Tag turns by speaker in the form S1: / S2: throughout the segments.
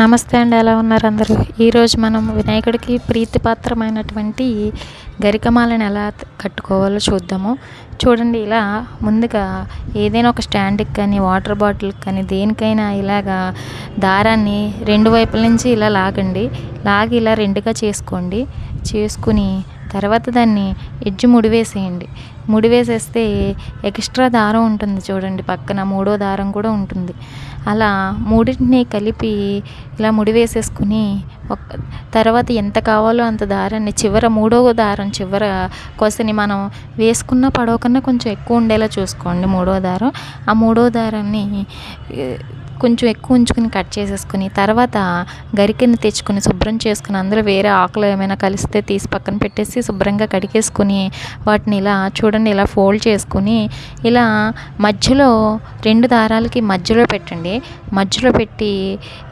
S1: నమస్తే అండి. ఎలా ఉన్నారు అందరూ? ఈరోజు మనం వినాయకుడికి ప్రీతిపాత్రమైనటువంటి గరికమాలను ఎలా కట్టుకోవాలో చూద్దాము. చూడండి ఇలా ముందుగా ఏదైనా ఒక స్టాండ్కి కానీ వాటర్ బాటిల్కి కానీ దేనికైనా ఇలాగా దారాన్ని రెండు వైపుల నుంచి ఇలా లాగండి. లాగి ఇలా రెండుగా చేసుకోండి. చేసుకుని తర్వాత దాన్ని ఎడ్జ్ ముడివేసేయండి. ముడివేసేస్తే ఎక్స్ట్రా దారం ఉంటుంది చూడండి పక్కన మూడో దారం కూడా ఉంటుంది. అలా మూడింటిని కలిపి ఇలా ముడివేసేసుకుని ఒక తర్వాత ఎంత కావాలో అంత దారాన్ని చివర మూడవ దారం చివర కొసని మనం వేసుకున్న పడవకన్నా కొంచెం ఎక్కువ ఉండేలా చూసుకోండి మూడో దారం. ఆ మూడో దారాన్ని కొంచెం ఎక్కువ ఉంచుకుని కట్ చేసేసుకుని తర్వాత గరికెని తెచ్చుకుని శుభ్రం చేసుకుని అందులో వేరే ఆకులు ఏమైనా కలిస్తే తీసి పక్కన పెట్టేసి శుభ్రంగా కడిగేసుకుని వాటిని ఇలా చూడండి ఇలా ఫోల్డ్ చేసుకుని ఇలా మధ్యలో రెండు దారాలకి మధ్యలో పెట్టండి. మధ్యలో పెట్టి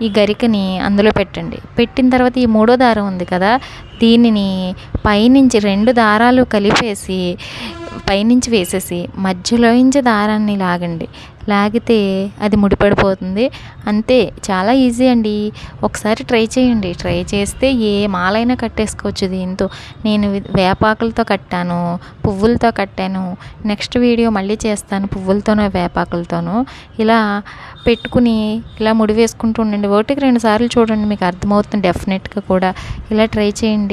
S1: ఈ గరికని అందులో పెట్టండి. పెట్టిన తర్వాత ఈ మూడో దారం ఉంది కదా దీనిని పైనుంచి రెండు దారాలు కలిపేసి పైనుంచి వేసేసి మధ్యలోంచి దారాన్ని లాగండి. లాగితే అది ముడిపడిపోతుంది. అంతే చాలా ఈజీ అండి. ఒకసారి ట్రై చేయండి. ట్రై చేస్తే ఏ మాలైనా కట్టేసుకోవచ్చు దీంతో. నేను వేపాకులతో కట్టాను పువ్వులతో కట్టాను. నెక్స్ట్ వీడియో మళ్ళీ చేస్తాను పువ్వులతోనూ వేపాకులతోనూ. ఇలా పెట్టుకుని ఇలా ముడి వేసుకుంటూ ఉండండి. ఒకటికి రెండు సార్లు చూడండి మీకు అర్థమవుతుంది డెఫినెట్గా కూడా. ఇలా ట్రై చేయండి.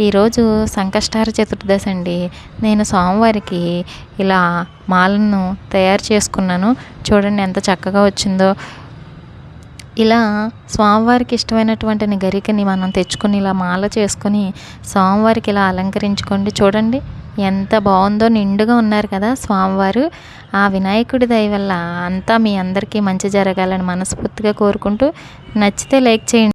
S1: ఈరోజు సంకష్టార చతుర్దశి అండి. నేను సోమవారికి ఇలా మాలను తయారు చేసుకున్నాను. చూడండి ఎంత చక్కగా వచ్చిందో. ఇలా స్వామివారికి ఇష్టమైనటువంటి గరికని మనం తెచ్చుకొని ఇలా మాల చేసుకొని స్వామివారికి ఇలా అలంకరించుకోండి. చూడండి ఎంత బాగుందో నిండుగా ఉన్నారు కదా స్వామివారు. ఆ వినాయకుడి దయ వల్ల అంతా మీ అందరికీ మంచి జరగాలని మనస్ఫూర్తిగా కోరుకుంటూ నచ్చితే లైక్ చేయండి.